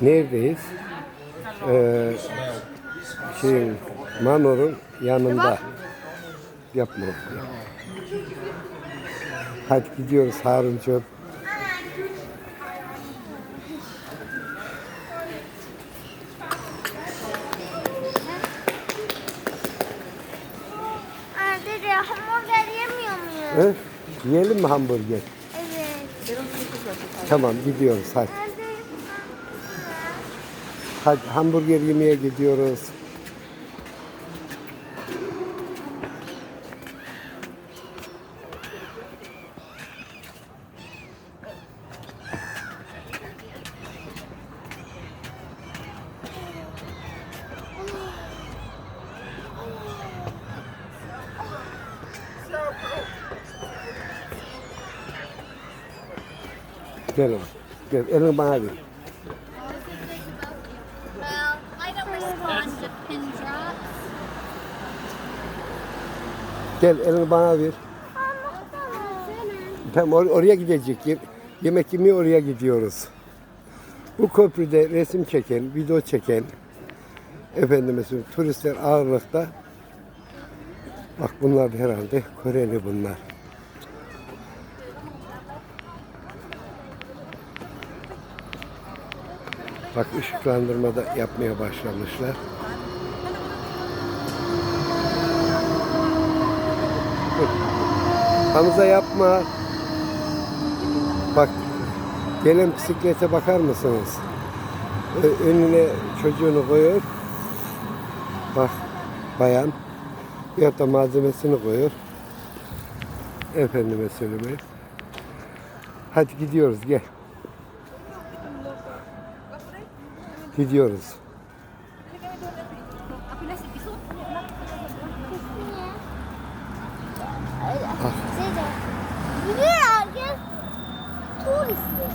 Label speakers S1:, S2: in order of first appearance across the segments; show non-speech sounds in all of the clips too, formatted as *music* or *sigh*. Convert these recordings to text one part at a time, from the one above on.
S1: Neredeyiz? Ee, şeyin, Manor'un yanında. Yapma. Hadi gidiyoruz Haruncuğum.
S2: Aa, dede hamburger yemiyor muyuz?
S1: He? Yiyelim mi hamburger?
S2: Evet.
S1: Tamam gidiyoruz hadi. Hadi hamburger yemeye gidiyoruz. Gel oğlum. Gel elini bana ver. Gel elini bana ver. Tamam or- oraya gidecek. Ye- yemek yemeye oraya gidiyoruz. Bu köprüde resim çeken, video çeken efendime turistler ağırlıkta. Bak bunlar herhalde Koreli bunlar. Bak ışıklandırma da yapmaya başlamışlar. *laughs* Hamza yapma. Bak gelen bisiklete bakar mısınız? Önüne çocuğunu koyuyor. Bak bayan. Ya da malzemesini koyuyor. Efendime söyleyeyim. Hadi gidiyoruz gel. Gidiyoruz.
S2: Turistler.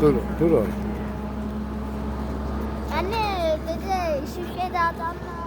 S1: Dur, dur orada.
S2: Anne dede şu şeyde adamlar